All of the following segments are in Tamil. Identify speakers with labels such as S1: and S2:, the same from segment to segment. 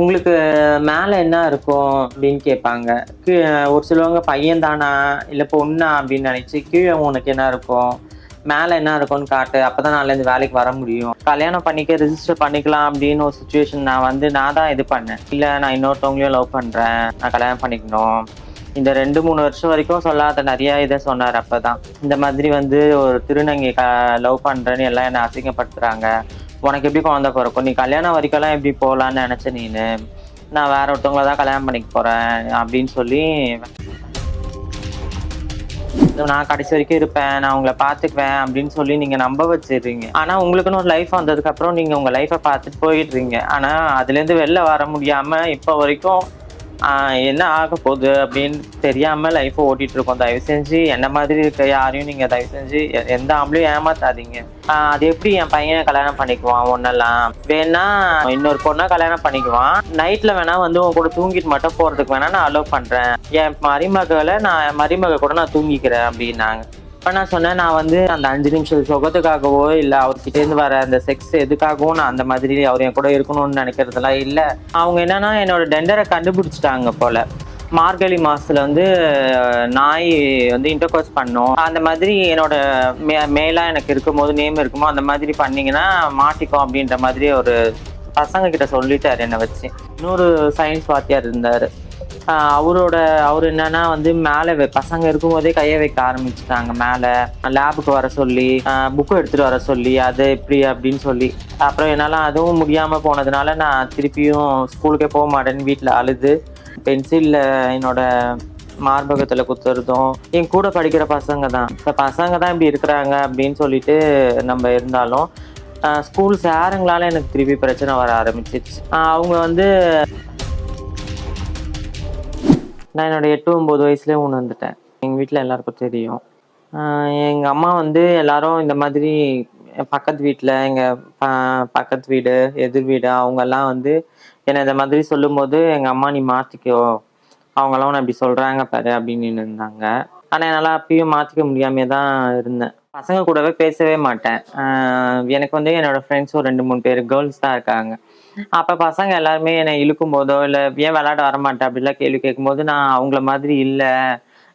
S1: உங்களுக்கு மேலே என்ன இருக்கும் அப்படின்னு கேட்பாங்க. ஒரு சிலவங்க பையன் தானா இல்லை பொண்ணா அப்படின்னு நினச்சி கீழே உனக்கு என்ன இருக்கும்? மேலே என்ன இருக்கும்னு காட்டு. அப்போ தான் நான் இந்த வேலைக்கு வர முடியும். கல்யாணம் பண்ணிக்க ரிஜிஸ்டர் பண்ணிக்கலாம் அப்படின்னு ஒரு சுச்சுவேஷன் நான் வந்து நான் தான் இது பண்ணேன். இல்லை நான் இன்னொருத்தவங்களையும் லவ் பண்ணுறேன் நான் கல்யாணம் பண்ணிக்கணும். இந்த ரெண்டு மூணு வருஷம் வரைக்கும் சொல்லாத நிறைய இதை சொன்னார் அப்போ தான் இந்த மாதிரி வந்து ஒரு திருநங்கை க லவ் பண்ணுறேன்னு எல்லாம் என்னை அசிங்கப்படுத்துகிறாங்க உனக்கு எப்படி குழந்தை பிறக்கும்? நீ கல்யாணம் வரைக்கும்லாம் எப்படி போகலான்னு நினச்ச நீனு? நான் வேற ஒருத்தவங்கள தான் கல்யாணம் பண்ணிக்க போகிறேன் அப்படின்னு சொல்லி நான் கடைசி வரைக்கும் இருப்பேன் நான் உங்களை பார்த்துக்குவேன் அப்படின்னு சொல்லி நீங்கள் நம்ப வச்சிடுறீங்க. ஆனால் உங்களுக்குன்னு ஒரு லைஃப் வந்ததுக்கப்புறம் நீங்கள் உங்கள் லைஃப்பை பார்த்துட்டு போயிடுறீங்க. ஆனால் அதுலேருந்து வெளில வர முடியாமல் இப்போ வரைக்கும் என்ன ஆக போகுது அப்படின்னு தெரியாமல் லைஃப்பை ஓட்டிட்டு இருக்கோம் தயவு செஞ்சு என்ன மாதிரி இருக்க யாரையும் நீங்கள் தயவு செஞ்சு எந்த ஆம்பளையும் ஏமாத்தாதீங்க. அது எப்படி என் பையன் கல்யாணம் பண்ணிக்குவான் ஒன்னெல்லாம்? வேணா இன்னொரு பொண்ணை கல்யாணம் பண்ணிக்குவான். நைட்ல வேணா வந்து உன் கூட தூங்கிட்டு மட்டும் போறதுக்கு வேணா நான் அலோவ் பண்றேன். என் மருமகளை நான் என் மருமக கூட நான் தூங்கிக்கிறேன் அப்படின்னாங்க. இப்போ நான் சொன்னேன் நான் வந்து அந்த அஞ்சு நிமிஷம் சுகத்துக்காகவோ இல்லை அவர்கிட்டேருந்து வர அந்த செக்ஸ் எதுக்காகவும் நான் அந்த மாதிரி அவர் என் கூட இருக்கணும்னு நினைக்கிறதுலாம் இல்லை. அவங்க என்னன்னா என்னோட டெண்டரை கண்டுபிடிச்சிட்டாங்க போல. மார்கழி மாசத்துல வந்து நாய் வந்து இன்டர்கோர்ஸ் பண்ணோம். அந்த மாதிரி என்னோட மே மேலா எனக்கு இருக்கும்போது நேம் இருக்குமோ அந்த மாதிரி பண்ணீங்கன்னா மாட்டிக்கும் அப்படின்ற மாதிரி ஒரு பசங்க கிட்ட சொல்லிட்டாரு என்னை வச்சு. இன்னொரு சயின்ஸ் வாத்தியார் இருந்தாரு. அவரோட அவர் என்னன்னா வந்து மேலே பசங்க இருக்கும்போதே கையை வைக்க ஆரம்பிச்சுட்டாங்க மேலே. லேபுக்கு வர சொல்லி புக்கு எடுத்துட்டு வர சொல்லி அது இப்படி அப்படின்னு சொல்லி. அப்புறம் என்னால் அதுவும் முடியாமல் போனதுனால நான் திருப்பியும் ஸ்கூலுக்கே போக மாட்டேன்னு வீட்டில் அழுது. பென்சிலில் என்னோட மார்பகத்தில் குத்துறதும் என் கூட படிக்கிற பசங்க தான். இப்போ பசங்க தான் இப்படி இருக்கிறாங்க அப்படின்னு சொல்லிட்டு நம்ம இருந்தாலும் ஸ்கூல் சாருங்களால எனக்கு திருப்பி பிரச்சனை வர ஆரம்பிச்சிச்சு அவங்க வந்து நான் என்னோட எட்டு ஒம்பது வயசுலேயே உணர்ந்துட்டேன் எங்கள் வீட்டில் எல்லாருக்கும் தெரியும். எங்கள் அம்மா வந்து எல்லாரும் இந்த மாதிரி பக்கத்து வீட்டில் எங்கள் பக்கத்து வீடு எதிர் வீடு அவங்கெல்லாம் வந்து என்னை இந்த மாதிரி சொல்லும்போது எங்கள் அம்மா நீ மாற்றிக்கோ அவங்கெல்லாம் உன்னை இப்படி சொல்கிறாங்க பாரு அப்படின்னு இருந்தாங்க. ஆனால் என்னால் அப்பயும் மாற்றிக்க முடியாமே தான் இருந்தேன். பசங்க கூடவே பேசவே மாட்டேன். எனக்கு வந்து என்னோடய ஃப்ரெண்ட்ஸ் ஒரு ரெண்டு மூணு பேர் கேர்ள்ஸ் தான் இருக்காங்க. அப்ப பசங்க எல்லாருமே என்னை இழுக்கும் போதோ இல்ல ஏன் விளையாட வர மாட்டேன் அப்படிலாம் கேள்வி கேட்கும்போது நான் அவங்கள மாதிரி இல்ல.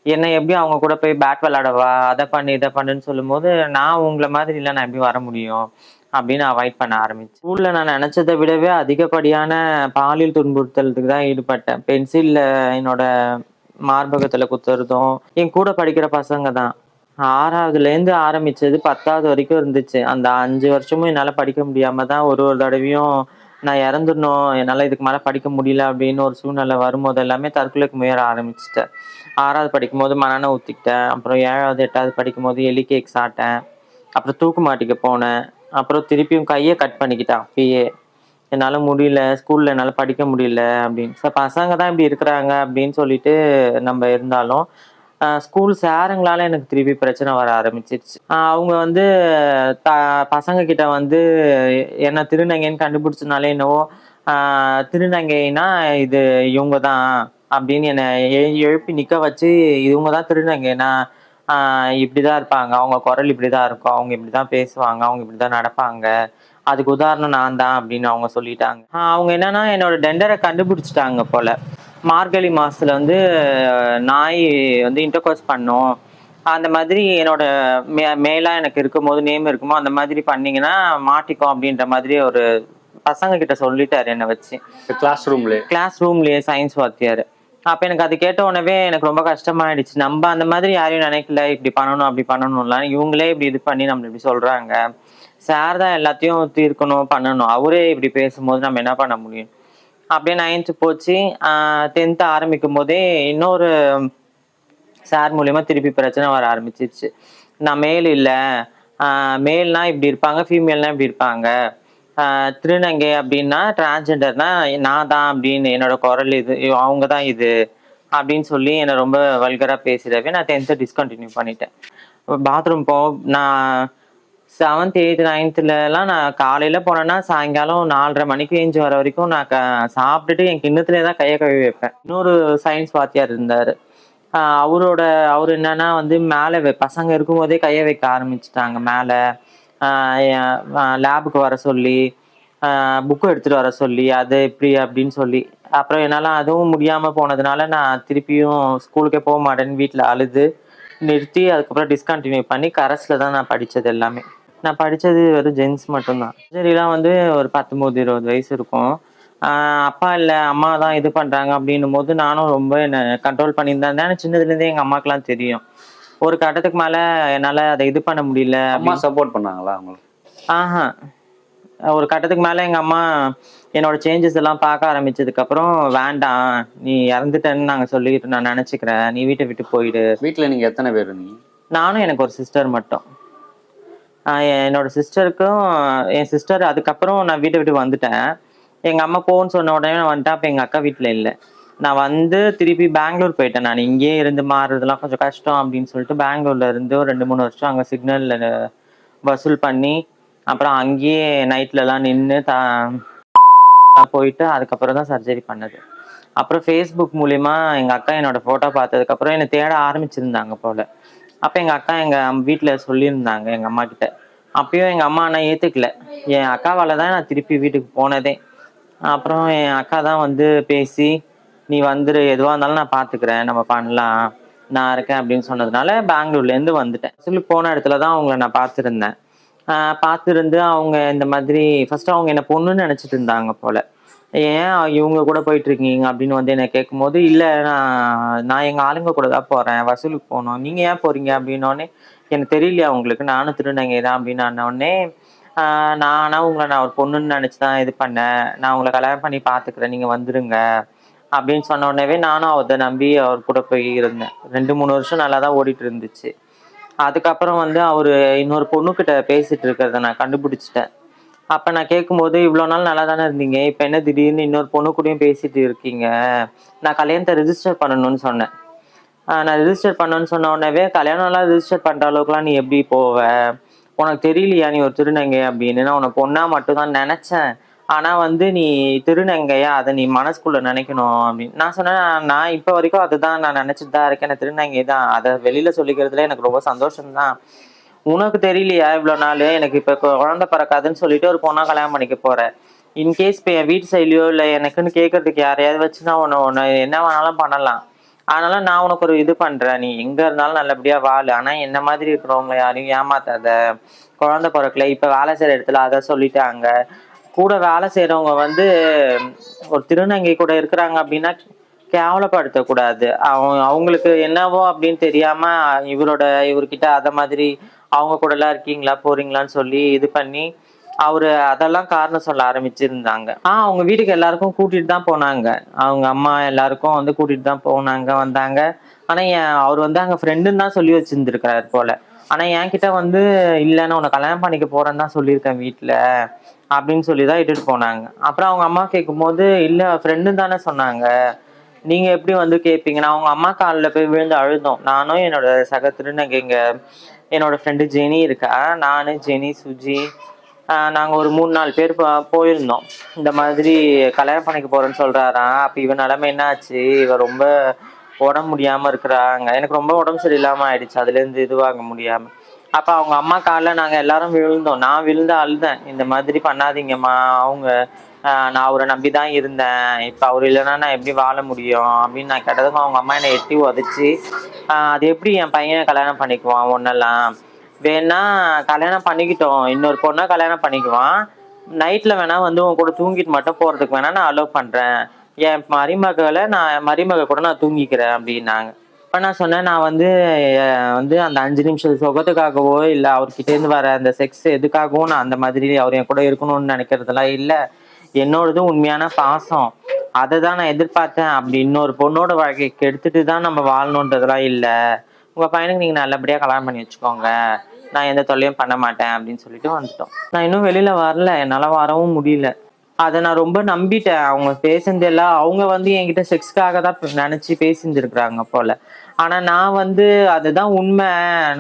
S1: என்ன எப்படி அவங்க கூட போய் பேட் விளையாடவா அதை பண்ணு இதை பண்ணுன்னு சொல்லும்போது நான் உங்களை மாதிரி இல்லை நான் எப்படி வர முடியும் அப்படின்னு அவாய்ட் பண்ண ஆரம்பிச்சு ஸ்கூல்ல நான் நினைச்சதை விடவே அதிகப்படியான பாலியல் துன்புறுத்தலுக்கு தான் ஈடுபட்டேன். பென்சில்ல என்னோட மார்பகத்துல குத்துறதும் என் கூட படிக்கிற பசங்க தான். ஆறாவதுல இருந்து ஆரம்பிச்சது பத்தாவது வரைக்கும் இருந்துச்சு. அந்த அஞ்சு வருஷமும் என்னால படிக்க முடியாம தான் ஒரு ஒரு தடவையும் நான் இறந்துடணும் என்னால் இதுக்கு மேலே படிக்க முடியல அப்படின்னு ஒரு சூழ்நிலை வரும்போது எல்லாமே தற்கொலைக்கு முயற ஆரம்பிச்சிட்டேன். ஆறாவது படிக்கும்போது மனநை ஊற்றிக்கிட்டேன் அப்புறம் ஏழாவது எட்டாவது படிக்கும்போது எலி கேக் சாப்பிட்டேன். அப்புறம் தூக்கு மாட்டிக்க போனேன். அப்புறம் திருப்பியும் கையை கட் பண்ணிக்கிட்டேன் அப்பயே என்னால் முடியல ஸ்கூலில் என்னால் படிக்க முடியல அப்படின்னு. ஸோ பசங்க தான் இப்படி இருக்கிறாங்க அப்படின்னு சொல்லிட்டு நம்ம இருந்தாலும் ஸ்கூல் சாருங்களால எனக்கு திருப்பி பிரச்சனை வர ஆரம்பிச்சிருச்சு. அவங்க வந்து த பசங்க கிட்ட வந்து என்ன திருநங்கைன்னு கண்டுபிடிச்சனாலே என்னவோ திருநங்கைனா இது இவங்க தான் அப்படின்னு என்னை எழுப்பி நிற்க வச்சு இவங்க தான் திருநங்கைனா இப்படிதான் இருப்பாங்க. அவங்க குரல் இப்படிதான் இருக்கும். அவங்க இப்படிதான் பேசுவாங்க. அவங்க இப்படிதான் நடப்பாங்க. அதுக்கு உதாரணம் நான் தான் அப்படின்னு அவங்க சொல்லிட்டாங்க. அவங்க என்னன்னா என்னோட டெண்டரை கண்டுபிடிச்சிட்டாங்க போல. மார்கழி மாசத்துல வந்து நாய் வந்து இன்டர்கோர்ஸ் பண்ணும். அந்த மாதிரி என்னோட மே மேலா எனக்கு இருக்கும்போது நேம் இருக்குமோ அந்த மாதிரி பண்ணீங்கன்னா மாட்டிக்கும் அப்படின்ற மாதிரி ஒரு பசங்க கிட்ட சொல்லிட்டாரு என்னை வச்சு.
S2: கிளாஸ் ரூம்ல
S1: கிளாஸ் ரூம்லயே சயின்ஸ் வாத்தியார். அப்ப எனக்கு அது கேட்ட உடனே எனக்கு ரொம்ப கஷ்டமாயிடுச்சு. நம்ம அந்த மாதிரி யாரையும் நினைக்கல இப்படி பண்ணணும் அப்படி பண்ணணும்லாம். இவங்களே இப்படி இது பண்ணி நம்ம இப்படி சொல்றாங்க. சார் தான் எல்லாத்தையும் தீர்க்கணும் பண்ணணும். அவரே இப்படி பேசும்போது நம்ம என்ன பண்ண முடியும்? அப்படியே நைன்த்து போச்சு. டென்த்து ஆரம்பிக்கும் போதே இன்னொரு சார் மூலியமா திருப்பி பிரச்சனை வர ஆரம்பிச்சிருச்சு. நான் மேல் இல்லை. மேல்னா இப்படி இருப்பாங்க ஃபீமேல்னா இப்படி இருப்பாங்க. திருநங்கை அப்படின்னா டிரான்ஸ்ஜெண்டர்னா நான் தான் அப்படின்னு என்னோட குரல் இது அவங்க தான் இது அப்படின்னு சொல்லி என்னை ரொம்ப வல்கராக பேசிடவே நான் டென்த்தை டிஸ்கண்டினியூ பண்ணிட்டேன். பாத்ரூம் போ நான் செவன்த் எயித் நைன்த்துலலாம் நான் காலையில் போனேன்னா சாயங்காலம் நாலரை மணிக்கு ஏஞ்சி வர வரைக்கும் நான் க சாப்பிட்டுட்டு என் கிண்ணத்துலேயே தான் கையை கழுவி வைப்பேன். இன்னொரு சயின்ஸ் வாத்தியார் இருந்தார். அவரோட அவர் என்னன்னா வந்து மேலே பசங்க இருக்கும்போதே கையை வைக்க ஆரம்பிச்சிட்டாங்க. மேலே லேபுக்கு வர சொல்லி புக்கு எடுத்துகிட்டு வர சொல்லி அது இப்படி அப்படின்னு சொல்லி. அப்புறம் என்னால் அதுவும் முடியாமல் போனதுனால நான் திருப்பியும் ஸ்கூலுக்கே போக மாட்டேன்னு வீட்டில் அழுது நிறுத்தி அதுக்கப்புறம் டிஸ்கண்டினியூ பண்ணி கரஸில் தான் நான் படித்தது எல்லாமே. நான் படித்தது வெறும் ஜென்ஸ் மட்டும்தான். சரிலாம் வந்து ஒரு பத்தொம்போது இருபது வயசு இருக்கும். அப்பா இல்லை அம்மா தான் இது பண்ணுறாங்க அப்படின்னும் போது நானும் ரொம்ப என்னை கண்ட்ரோல் பண்ணியிருந்தேன். ஏன்னா சின்னதுலேருந்தே எங்கள் அம்மாக்கெலாம் தெரியும். ஒரு கட்டத்துக்கு மேலே என்னால் அதை இது பண்ண முடியல
S2: அம்மா சப்போர்ட் பண்ணாங்களா அவங்களுக்கு
S1: ஆஹா. ஒரு கட்டத்துக்கு மேலே எங்கள் அம்மா என்னோட சேஞ்சஸ் எல்லாம் பார்க்க ஆரம்பிச்சதுக்கப்புறம் வேண்டாம் நீ இறந்துட்டேன்னு நாங்கள் சொல்லிட்டு நான் நினச்சிக்கிறேன். நீ வீட்டை விட்டு போயிடு.
S2: வீட்ல நீங்க எத்தனை பேர் இருந்தீங்க
S1: நானும் எனக்கு ஒரு சிஸ்டர் மட்டும். என்னோட சிஸ்டருக்கும் என் சிஸ்டர் அதுக்கப்புறம் நான் வீட்டை விட்டு வந்துட்டேன். எங்கள் அம்மா போன்னு சொன்ன உடனே நான் வந்துட்டேன். அப்போ எங்கள் அக்கா வீட்டில் இல்லை. நான் வந்து திருப்பி பெங்களூர் போயிட்டேன் நான். இங்கேயே இருந்து மாறுறதுலாம் கொஞ்சம் கஷ்டம் அப்படின்னு சொல்லிட்டு பெங்களூர்ல இருந்து ஒரு ரெண்டு மூணு வருஷம் அங்கே சிக்னலில் வசூல் பண்ணி அப்புறம் அங்கேயே நைட்லலாம் நின்று த போயிட்டு அதுக்கப்புறம் தான் சர்ஜரி பண்ணது. அப்புறம் ஃபேஸ்புக் மூலிமா எங்கள் அக்கா என்னோட ஃபோட்டோ பார்த்ததுக்கப்புறம் என்னை தேட ஆரம்பிச்சிருந்தாங்க போல். அப்போ எங்கள் அக்கா எங்கள் வீட்டில் சொல்லியிருந்தாங்க எங்கள் அம்மா கிட்ட. அப்பயும் எங்கள் அம்மா ஆனால் ஏற்றுக்கல என் அக்காவால் தான் நான் திருப்பி வீட்டுக்கு போனதே. அப்புறம் என் அக்கா தான் வந்து பேசி நீ வந்துரு எதுவாக இருந்தாலும் நான் பார்த்துக்கிறேன் நம்ம பண்ணலாம். நான் இருக்கேன் அப்படின்னு சொன்னதுனால பெங்களூர்லேருந்து வந்துட்டேன். சொல்லி போன இடத்துல தான் அவங்கள நான் பார்த்துருந்தேன். பார்த்துருந்து அவங்க இந்த மாதிரி ஃபஸ்ட்டு அவங்க என்ன பொண்ணுன்னு நினச்சிட்டு இருந்தாங்க போல். ஏன் இவங்க கூட போயிட்டு இருக்கீங்க அப்படின்னு வந்து என்னை கேட்கும்போது இல்லை நான் நான் எங்கள் ஆளுங்க கூட தான் போகிறேன் வசூலுக்கு போகணும். நீங்கள் ஏன் போகிறீங்க அப்படின்னோடனே எனக்கு தெரியலையா உங்களுக்கு? நானும் திருநங்கை தான். அப்படின்னு ஆனோடனே ஆஹ் நான் ஆனால் உங்களை நான் ஒரு பொண்ணுன்னு நினச்சி தான் இது பண்ணேன். நான் உங்களை கல்யாணம் பண்ணி பார்த்துக்கிறேன். நீங்கள் வந்துருங்க. அப்படின்னு சொன்ன உடனே நானும் அதை நம்பி அவர் கூட போய் இருந்தேன். ரெண்டு மூணு வருஷம் நல்லா தான் ஓடிட்டு இருந்துச்சு. அதுக்கப்புறம் வந்து அவர் இன்னொரு பொண்ணுக்கிட்ட பேசிட்டு இருக்கிறத நான் கண்டுபிடிச்சிட்டேன். அப்போ நான் கேட்கும்போது இவ்வளோ நாள் நல்லா தானே இருந்தீங்க. இப்போ என்ன திடீர்னு இன்னொரு பொண்ணு கூடயும் பேசிட்டு இருக்கீங்க. நான் கல்யாணத்தை ரெஜிஸ்டர் பண்ணணும்னு சொன்னேன். நான் ரிஜிஸ்டர் பண்ணணும்னு சொன்ன உடனே கல்யாணம்லாம் ரிஜிஸ்டர் பண்ணுற அளவுக்குலாம் நீ எப்படி போவ? உனக்கு தெரியலையா நீ ஒரு திருநங்கை அப்படின்னு? நான் உன்னை பொண்ணா மட்டும்தான் நினச்சேன். ஆனால் வந்து நீ திருநங்கையா அதை நீ மனசுக்குள்ள நினைக்கணும் அப்படின்னு. நான் சொன்னேன் நான் இப்போ வரைக்கும் அதுதான் நான் நினச்சிட்டு தான் இருக்கேன். திருநங்கை தான் அதை வெளியில் சொல்லிக்கிறதுல எனக்கு ரொம்ப சந்தோஷம்தான். உனக்கு தெரியலையா இவ்வளோ நாள்? எனக்கு இப்போ குழந்தை பிறக்காதுன்னு சொல்லிட்டு ஒரு பொண்ணா கல்யாணம் பண்ணிக்க போகிறேன் இன்கேஸ் இப்போ என் வீட்டு சைட்லையோ இல்லை எனக்குன்னு கேட்கறதுக்கு யாரையாவது வச்சு நான் ஒன்று என்ன வேணாலும் பண்ணலாம். அதனால நான் உனக்கு ஒரு இது பண்றேன். நீ எங்க இருந்தாலும் நல்லபடியா வாழ். ஆனா என்ன மாதிரி இருக்கிறவங்க யாரையும் ஏமாத்தாத. குழந்தை பிறக்கல. இப்ப வேலை செய்யற இடத்துல அதை சொல்லிட்டாங்க. கூட வேலை செய்யறவங்க வந்து ஒரு திருநங்கை கூட இருக்கிறாங்க அப்படின்னா கேவலப்படுத்தக்கூடாது. அவங்க அவங்களுக்கு என்னவோ அப்படின்னு தெரியாம இவரோட இவர்கிட்ட அதை மாதிரி அவங்க கூடலாம் இருக்கீங்களா? போறீங்களான்னு சொல்லி இது பண்ணி அவரு அதெல்லாம் காரணம் சொல்ல ஆரம்பிச்சிருந்தாங்க. ஆஹ் அவங்க வீட்டுக்கு எல்லாருக்கும் கூட்டிட்டு தான் போனாங்க. அவங்க அம்மா எல்லாருக்கும் வந்து கூட்டிட்டு தான் போனாங்க வந்தாங்க. ஆனா என் அவர் வந்து அங்க ஃப்ரெண்டுன்னு தான் சொல்லி வச்சிருந்துருக்கிறாரு போல. ஆனா என்கிட்ட வந்து இல்ல நான் உன்னை கல்யாணம் பண்ணிக்க போறேன்னு தான் சொல்லியிருக்கேன் வீட்டுல அப்படின்னு சொல்லி தான் இட்டுட்டு போனாங்க. அப்புறம் அவங்க அம்மா கேட்கும்போது இல்ல ஃப்ரெண்டு தானே சொன்னாங்க. நீங்க எப்படி வந்து கேட்பீங்க நான் அவங்க அம்மா காலில் போய் விழுந்து அழுதோம். நானும் என்னோட சக இங்க என்னோட ஃப்ரெண்டு ஜெனி இருக்கா? நான் ஜெனி சுஜி நாங்கள் ஒரு மூணு நாலு பேர் போ- போயிருந்தோம். இந்த மாதிரி கல்யாணம் பண்ணிக்க போறேன்னு சொல்றாராம் அப்போ இவன் நிலைமை என்னாச்சு இவ ரொம்ப உடம்பு முடியாம இருக்கிறாங்க. எனக்கு ரொம்ப உடம்பு சரியில்லாம ஆயிடுச்சு. அதுலேருந்து இதுவாங்க முடியாமல் முடியாம. அப்ப அவங்க அம்மா காலில் நாங்கள் எல்லாரும் விழுந்தோம். நான் விழுந்து அழுதேன். இந்த மாதிரி பண்ணாதீங்கம்மா. அவங்க நான் அவரை நம்பி தான் இருந்தேன். இப்போ அவர் இல்லைன்னா நான் எப்படி வாழ முடியும்? அப்படின்னு நான் கேட்டதுக்கு அவங்க அம்மா என்னை எட்டி உதச்சி அது எப்படி என் பையனை கல்யாணம் பண்ணிக்குவான் ஒன்றெல்லாம் வேணா கல்யாணம் பண்ணிக்கிட்டோம். இன்னொரு பொண்ணை கல்யாணம் பண்ணிக்குவான். நைட்டில் வேணா வந்து உன் கூட தூங்கிட்டு மட்டும் போகிறதுக்கு வேணா நான் அலோவ் பண்ணுறேன் என் மருமகளை நான் என் மருமக கூட நான் தூங்கிக்கிறேன் அப்படின்னாங்க. இப்போ நான் சொன்னேன் நான் வந்து வந்து அந்த அஞ்சு நிமிஷம் சுகத்துக்காகவோ இல்லை அவர்கிட்டேருந்து வர அந்த செக்ஸ் எதுக்காகவும் நான் அந்த மாதிரி அவர் என் கூட இருக்கணும்னு நினைக்கிறதெல்லாம் இல்லை. என்னோடது உண்மையான பாசம். அதை தான் நான் எதிர்பார்த்தேன். அப்படி இன்னொரு பொண்ணோட வாழ்க்கைக்கு எடுத்துட்டு தான் நம்ம வாழணுன்றதெல்லாம் இல்லை. உங்கள் பையனுக்கு நீங்கள் நல்லபடியாக கல்யாணம் பண்ணி வச்சுக்கோங்க. நான் எந்த தொல்லையும் பண்ண மாட்டேன் அப்படின்னு சொல்லிட்டு வந்துட்டோம். நான் இன்னும் வெளியில் வரல. என்னால் வரவும் முடியல. அதை நான் ரொம்ப நம்பிட்டேன். அவங்க பேசுனது எல்லாம் அவங்க வந்து என்கிட்ட செக்ஸ்க்காக தான் நினச்சி பேசியிருந்துருக்குறாங்க போல. ஆனால் நான் வந்து அதுதான் உண்மை.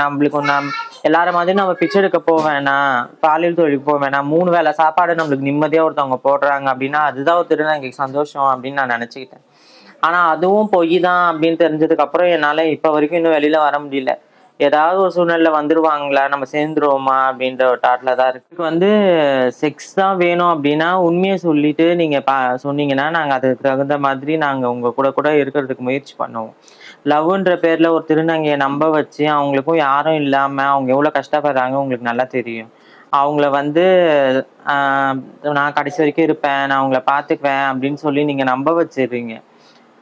S1: நம்மளுக்கு நம் எல்லாரும் மாதிரி நம்ம பிச்சை எடுக்க போக வேணாம். பாலியல் தொழிலுக்கு போக வேணாம். மூணு வேளை சாப்பாடு நம்மளுக்கு நிம்மதியா ஒருத்தவங்க போடுறாங்க அப்படின்னா அதுதான் ஒரு திருநங்கைக்கு சந்தோஷம் அப்படின்னு நான் நினைச்சுக்கிட்டேன். ஆனா அதுவும் பொய் தான் அப்படின்னு தெரிஞ்சதுக்கு அப்புறம் என்னால இப்ப வரைக்கும் இன்னும் வெளியில வர முடியல. ஏதாவது ஒரு சூழ்நிலை வந்துருவாங்களா? நம்ம சேர்ந்துருவோமா? அப்படின்ற ஒரு தாட்ல தான் இருக்கு. இதுக்கு வந்து செக்ஸ் தான் வேணும் அப்படின்னா உண்மையை சொல்லிட்டு நீங்க பா சொன்னீங்கன்னா நாங்க அதுக்கு தகுந்த மாதிரி நாங்க உங்க கூட கூட இருக்கிறதுக்கு முயற்சி பண்ணுவோம். லவ்ன்ற பேர்ல ஒரு திருநங்கையை நம்ப வச்சு அவங்களுக்கும் யாரும் இல்லாம அவங்க எவ்வளவு கஷ்டப்படுறாங்க உங்களுக்கு நல்லா தெரியும். அவங்கள வந்து நான் கடைசி வரைக்கும் இருப்பேன் நான் அவங்கள பாத்துக்குவேன் அப்படின்னு சொல்லி நீங்க நம்ப வச்சிடுறீங்க.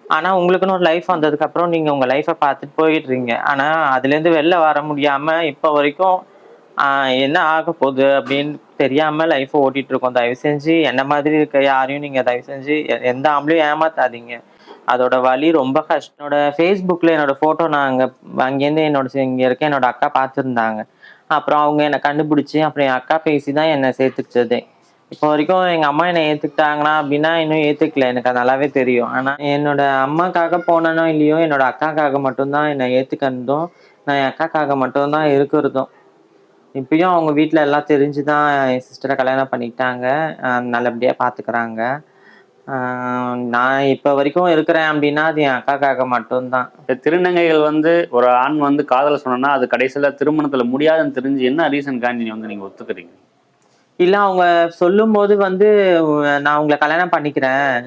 S1: ஆனா உங்களுக்குன்னு ஒரு லைஃப் வந்ததுக்கு அப்புறம் நீங்க உங்க லைஃபை பார்த்துட்டு போயிடுறீங்க. ஆனா அதுல இருந்து வெளில வர முடியாம இப்ப வரைக்கும் என்ன ஆக போகுது அப்படின்னு தெரியாம லைஃப் ஓட்டிட்டு இருக்கோம். தயவு செஞ்சு என்ன மாதிரி இருக்க யாரையும் நீங்க தயவு செஞ்சு எந்த ஆம்பளையும் ஏமாத்தாதீங்க. அதோட வலி ரொம்ப கஷ்டம் என்னோட ஃபேஸ்புக்கில் என்னோட ஃபோட்டோ நான் அங்கே அங்கேருந்து என்னோட இங்கே இருக்க என்னோட அக்கா பார்த்துருந்தாங்க. அப்புறம் அவங்க என்னை கண்டுபிடிச்சி அப்புறம் என் அக்கா பேசி தான் என்னை சேர்த்துக்கிட்டதே. இப்போ வரைக்கும் எங்கள் அம்மா என்னை ஏற்றுக்கிட்டாங்கன்னா அப்படின்னா இன்னும் ஏற்றுக்கல எனக்கு அது நல்லாவே தெரியும். ஆனால் என்னோட அம்மாக்காக போனனோ இல்லையோ என்னோட அக்காக்காக மட்டும்தான் என்னை ஏத்துக்கிறதும் நான் என் அக்காக்காக மட்டும்தான் இருக்கிறதும். இப்பயும் அவங்க வீட்டில் எல்லாம் தெரிஞ்சு தான் என் சிஸ்டரை கல்யாணம் பண்ணிக்கிட்டாங்க. நல்லபடியாக பார்த்துக்கிறாங்க நான் இப்ப வரைக்கும் இருக்கிறேன் அப்படின்னா அது என் அக்காக்காக மட்டும்தான்.
S2: திருநங்கைகள் வந்து ஒரு ஆண் வந்து காதல சொன்னா அது கடைசியில திருமணத்துல முடியாதுன்னு தெரிஞ்சு என்ன ரீசன்காண்டி நீ வந்து நீங்க ஒத்துக்கிறீங்க?
S1: இல்ல அவங்க சொல்லும்போது வந்து உ- நான் உங்களை கல்யாணம் பண்ணிக்கிறேன்.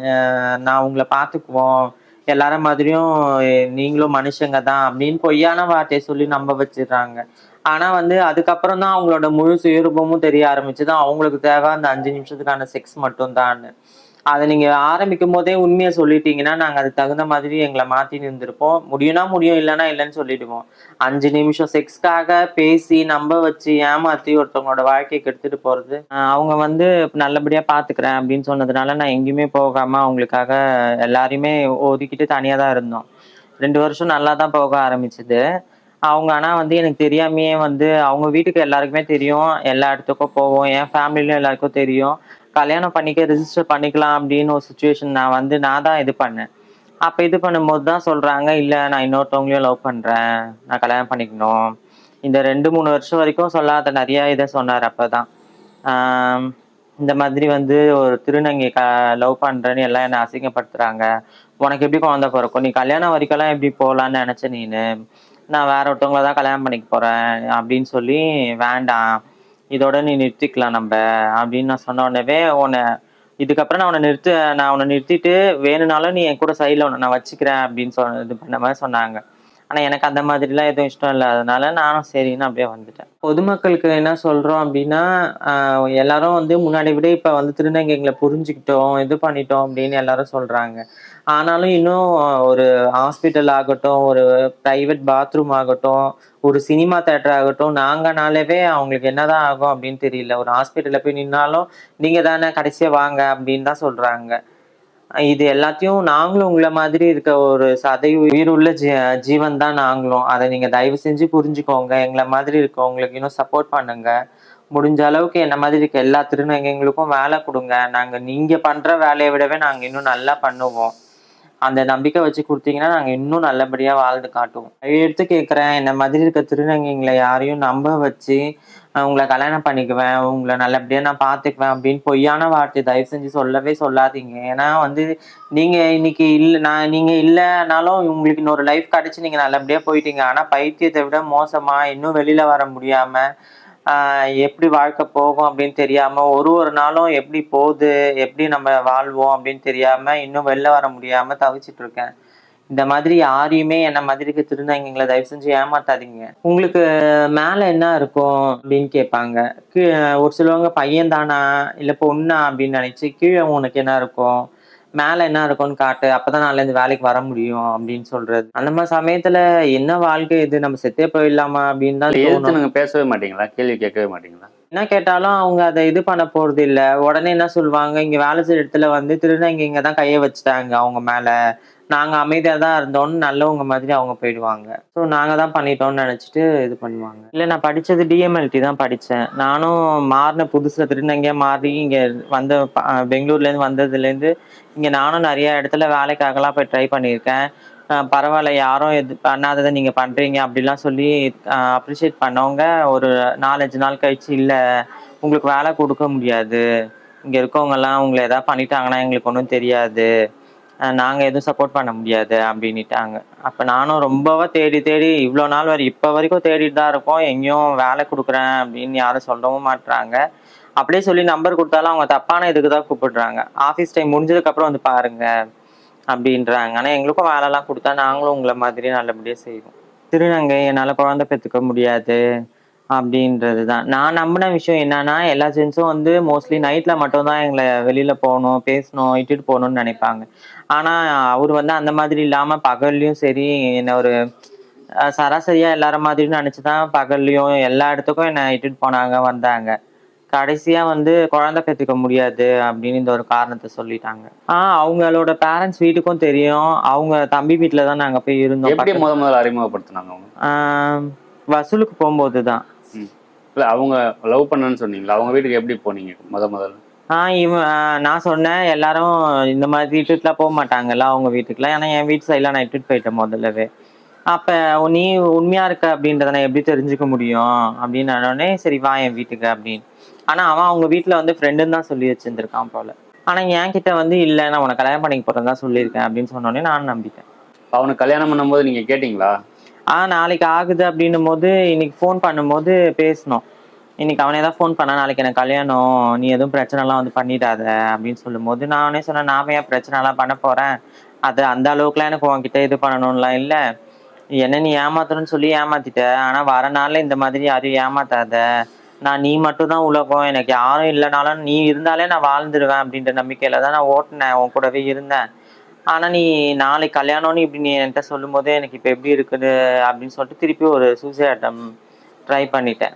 S1: நான் உங்களை பார்த்துக்குவோம். எல்லாரும் மாதிரியும் நீங்களும் மனுஷங்க தான் அப்படின்னு பொய்யான வார்த்தையை சொல்லி நம்ப வச்சிடுறாங்க. ஆனா வந்து அதுக்கப்புறம் தான் அவங்களோட முழு சுயரூபமும் தெரிய ஆரம்பிச்சுதான் அவங்களுக்கு தேவை அந்த அஞ்சு நிமிஷத்துக்கான செக்ஸ் மட்டும்தான் அதை நீங்க ஆரம்பிக்கும் போதே உண்மையை சொல்லிட்டீங்கன்னா நாங்க அதுக்கு தகுந்த மாதிரி எங்களை மாத்தி நின்றுருப்போம் முடியும்னா முடியும் இல்லைன்னா இல்லைன்னு சொல்லிடுவோம். அஞ்சு நிமிஷம் செக்ஸ்க்காக பேசி நம்ப வச்சு ஏமாத்தி ஒருத்தவங்களோட வாழ்க்கையை கெடுத்துட்டு போறது அவங்க வந்து நல்லபடியா பாத்துக்கிறேன் அப்படின்னு சொன்னதுனால நான் எங்கேயுமே போகாம அவங்களுக்காக எல்லாரையுமே ஒதுக்கிட்டு தனியா தான் இருந்தோம். ரெண்டு வருஷம் நல்லா தான் போக ஆரம்பிச்சது. அவங்க ஆனா வந்து எனக்கு தெரியாமையே வந்து அவங்க வீட்டுக்கு எல்லாருக்குமே தெரியும். எல்லா இடத்துக்கும் போவோம். என் ஃபேமிலியிலும் எல்லாருக்கும் தெரியும். கல்யாணம் பண்ணிக்க ரிஜிஸ்டர் பண்ணிக்கலாம் அப்படின்னு ஒரு சுச்சுவேஷன் நான் வந்து நான் தான் இது பண்ணேன். அப்போ இது பண்ணும்போது தான் சொல்கிறாங்க இல்லை நான் இன்னொருத்தவங்களையும் லவ் பண்ணுறேன் நான் கல்யாணம் பண்ணிக்கணும். இந்த ரெண்டு மூணு வருஷம் வரைக்கும் சொல்லாத நிறைய இதை சொன்னார் அப்போ தான் இந்த மாதிரி வந்து ஒரு திருநங்கை க லவ் பண்ணுறேன்னு எல்லாம் என்னை அசிங்கப்படுத்துகிறாங்க உனக்கு எப்படி குழந்தை பிறக்கும்? நீ கல்யாணம் வரைக்கும்லாம் எப்படி போகலான்னு நினச்ச நீனு? நான் வேற ஒருத்தவங்கள தான் கல்யாணம் பண்ணிக்க போகிறேன் அப்படின்னு சொல்லி வேண்டாம். இதோட நீ நிறுத்திக்கலாம் நம்ம அப்படின்னு நான் சொன்ன உடனே உன்னை இதுக்கப்புறம் நான் உன்னை நிறுத்து நான் உன்னை நிறுத்திட்டு வேணும்னாலும் நீ என் கூட சைடில் உன்னை நான் வச்சுக்கிறேன் அப்படின்னு சொன்ன இது பண்ண மாதிரி சொன்னாங்க. ஆனால் எனக்கு அந்த மாதிரிலாம் எதுவும் இஷ்டம் இல்லை. அதனால நானும் சரின்னு அப்படியே வந்துட்டேன். பொதுமக்களுக்கு என்ன சொல்கிறோம் அப்படின்னா எல்லாரும் வந்து முன்னாடி விட இப்போ வந்து திருநங்கைகளை புரிஞ்சுக்கிட்டோம் இது பண்ணிட்டோம் அப்படின்னு எல்லாரும் சொல்கிறாங்க ஆனாலும் இன்னும் ஒரு ஹாஸ்பிட்டல் ஆகட்டும் ஒரு ப்ரைவேட் பாத்ரூம் ஆகட்டும் ஒரு சினிமா தேட்டர் ஆகட்டும் நாங்கனாலவே அவங்களுக்கு என்னதான் ஆகும் அப்படின்னு தெரியல. ஒரு ஹாஸ்பிட்டலில் போய் நின்னாலும் நீங்கள் தானே கடைசியாக வாங்க அப்படின்னு தான் சொல்கிறாங்க இது எல்லாத்தையும் நாங்களும் உங்களை மாதிரி இருக்க ஒரு சதை உயிருள்ள ஜீ ஜீவன் தான் நாங்களும். அதை நீங்க தயவு செஞ்சு புரிஞ்சுக்கோங்க. எங்களை மாதிரி இருக்கவங்களுக்கு இன்னும் சப்போர்ட் பண்ணுங்க. முடிஞ்ச அளவுக்கு என்ன மாதிரி இருக்க எல்லா திருநங்கைகளுக்கும் வேலை கொடுங்க. நாங்க நீங்க பண்ற வேலையை விடவே நாங்க இன்னும் நல்லா பண்ணுவோம். அந்த நம்பிக்கை வச்சு கொடுத்தீங்கன்னா நாங்க இன்னும் நல்லபடியா வாழ்ந்து காட்டுவோம். எடுத்து கேட்குறேன் என்ன மாதிரி இருக்க திருநங்கைங்களை யாரையும் நம்ப வச்சு உங்களை கல்யாணம் பண்ணிக்குவேன் உங்களை நல்லபடியா நான் பார்த்துக்குவேன் அப்படின்னு பொய்யான வார்த்தை தயவு செஞ்சு சொல்லவே சொல்லாதீங்க. ஏன்னா வந்து நீங்க இன்னைக்கு இல்ல நான் நீங்க இல்லைனாலும் உங்களுக்கு இன்னொரு லைஃப் கிடைச்சு நீங்க நல்லபடியா போயிட்டீங்க. ஆனா பைத்தியத்தை விட மோசமா இன்னும் வெளியில் வர முடியாம எப்படி வாழ்க்கை போகும் அப்படின்னு தெரியாம ஒரு ஒரு நாளும் எப்படி போகுது எப்படி நம்ம வாழ்வோம் அப்படின்னு தெரியாம இன்னும் வெளில வர முடியாம தவிச்சிட்டு இருக்கேன். இந்த மாதிரி யாரையுமே என்ன மாதிரி இருக்க திருநங்கைங்களை தயவு செஞ்சு ஏமாத்தாதீங்க. உங்களுக்கு மேல என்ன இருக்கும் அப்படின்னு கேட்பாங்க. ஒரு சிலவங்க பையன் தானா இல்ல பொண்ணா அப்படின்னு நினைச்சு கீழே உனக்கு என்ன இருக்கும்? மேல என்ன இருக்கும்னு காட்டு அப்பதான் நாளைல இருந்து வேலைக்கு வர முடியும் அப்படின்னு சொல்றது. அந்த மாதிரி சமயத்துல என்ன வாழ்க்கை இது? நம்ம செத்தே போயிடலாமா அப்படின்னு தான்
S2: பேசவே மாட்டீங்களா? கேள்வி கேட்கவே மாட்டீங்களா?
S1: என்ன கேட்டாலும் அவங்க அதை இது பண்ண போறது இல்ல. உடனே என்ன சொல்லுவாங்க? இங்க வேலை செய்யற இடத்துல வந்து திருநங்கைங்க தான் கைய வச்சுட்டாங்க அவங்க மேல. நாங்கள் அமைதியாக தான் இருந்தோம்னு நல்லவங்க மாதிரி அவங்க போயிடுவாங்க. ஸோ நாங்கள் தான் பண்ணிட்டோம்னு நினச்சிட்டு இது பண்ணுவாங்க. இல்லை நான் படித்தது டிஎம்எல்டி தான் படித்தேன் நானும் மாறின புதுசுல இங்கே மாறி இங்கே வந்த பெங்களூர்லேருந்து வந்ததுலேருந்து இங்கே நானும் நிறைய இடத்துல வேலைக்காகலாம் போய் ட்ரை பண்ணியிருக்கேன். பரவாயில்ல யாரும் எது பண்ணாததை நீங்கள் பண்ணுறீங்க அப்படிலாம் சொல்லி அப்ரிஷியேட் பண்ணவங்க ஒரு நாலஞ்சு நாள் கழிச்சு இல்லை உங்களுக்கு வேலை கொடுக்க முடியாது. இங்கே இருக்கவங்கெல்லாம் உங்களை எதாவது பண்ணிட்டாங்கன்னா எங்களுக்கு ஒன்றும் தெரியாது. நாங்க எதுவும் சப்போர்ட் பண்ண முடியாது அப்படின்னுட்டாங்க. அப்ப நானும் ரொம்பவா தேடி தேடி இவ்வளோ நாள் வரை இப்போ வரைக்கும் தேடிட்டு தான் இருக்கோம். எங்கேயும் வேலை கொடுக்குறேன் அப்படின்னு யாரும் சொல்லவும் மாட்றாங்க. அப்படியே சொல்லி நம்பர் கொடுத்தாலும் அவங்க தப்பான இதுக்கு தான் கூப்பிடுறாங்க. ஆஃபீஸ் டைம் முடிஞ்சதுக்கு அப்புறம் வந்து பாருங்க அப்படின்றாங்க. ஆனால் எங்களுக்கும் வேலைலாம் கொடுத்தா நாங்களும் உங்களை மாதிரி நல்லபடியாக செய்வோம். திருநங்கை என்னால் குழந்தை பெற்றுக்க முடியாது. அப்படின்றது தான் நான் நம்பின விஷயம் என்னன்னா எல்லா ஜென்ஸும் வந்து மோஸ்ட்லி நைட்டில் மட்டும்தான் எங்களை வெளியில் போகணும் பேசணும் இட்டுட்டு போகணும்னு நினைப்பாங்க. ஆனால் அவர் வந்து அந்த மாதிரி இல்லாமல் பகல்லையும் சரி என்ன ஒரு சராசரியா எல்லார மாதிரியும் நினச்சி தான் பகல்லையும் எல்லா இடத்துக்கும் என்னை இட்டுட்டு போனாங்க வந்தாங்க. கடைசியா வந்து குழந்தை பெற்றுக்க முடியாது அப்படின்னு இந்த ஒரு காரணத்தை சொல்லிட்டாங்க. ஆஹ் அவங்களோட பேரண்ட்ஸ் வீட்டுக்கும் தெரியும். அவங்க தம்பி வீட்டில் தான் நாங்கள் போய் இருந்தோம்
S2: முத முதல்ல அறிமுகப்படுத்தினாங்க
S1: வசூலுக்கு போகும்போது தான்
S2: இல்ல அவங்க லவ் பண்ணன்னு சொன்னீங்களா? அவங்க வீட்டுக்கு எப்படி போனீங்க? முத முதல்ல?
S1: இவன் ஆஹ் நான் சொன்னேன் எல்லாரும் இந்த மாதிரி வீட்டுக்குலாம் போக மாட்டாங்கல்ல அவங்க வீட்டுக்குலாம். ஏன்னா என் வீட்டு சைடில் நான் இட்டுட்டு போயிட்டேன் முதல்லவே. அப்ப நீ உண்மையா இருக்க அப்படின்றத நான் எப்படி தெரிஞ்சுக்க முடியும்? அப்படின்னு உடனே சரி வா என் வீட்டுக்கு அப்படின்னு. ஆனா அவன் அவங்க வீட்டுல வந்து ஃப்ரெண்டுன்னு தான் சொல்லி வச்சிருந்திருக்கான் போல. ஆனா என் கிட்ட வந்து இல்ல நான் உனக்கு கல்யாணம் பண்ணிக்க போறேன் தான் சொல்லியிருக்கேன் அப்படின்னு சொன்னோடனே நான் நம்பிட்டேன்.
S2: அவனுக்கு கல்யாணம் பண்ணும்போது நீங்க கேட்டீங்களா?
S1: ஆஹ் நாளைக்கு ஆகுது அப்படின்னும் போது இன்னைக்கு ஃபோன் பண்ணும்போது பேசினோம் இன்னைக்கு அவனே தான் ஃபோன் பண்ணா நாளைக்கு எனக்கு கல்யாணம் நீ எதுவும் பிரச்சனைலாம் வந்து பண்ணிடாத அப்படின்னு சொல்லும்போது அவனே சொன்னேன் நாம ஏன் பிரச்சனைலாம் பண்ண போறேன்? அது அந்த அளவுக்குலாம் எனக்கு உன்கிட்ட இது பண்ணணும்லாம் இல்லை. என்ன நீ ஏமாத்தணும்னு சொல்லி ஏமாத்திட்ட. ஆனா வர நாள்ல இந்த மாதிரி யாரையும் ஏமாத்தாத. நான் நீ மட்டும் தான் உலகம். எனக்கு யாரும் இல்லைனாலும் நீ இருந்தாலே நான் வாழ்ந்துருவேன் அப்படின்ற நம்பிக்கையில தான் நான் ஓட்டினேன் உன் கூடவே இருந்தேன். ஆனா நீ நாளைக்கு கல்யாணம்னு இப்படி நீ என்கிட்ட சொல்லும் போதே எனக்கு இப்ப எப்படி இருக்குது அப்படின்னு சொல்லிட்டு திருப்பி ஒரு சூசைட் அட்டம் ட்ரை பண்ணிட்டேன்.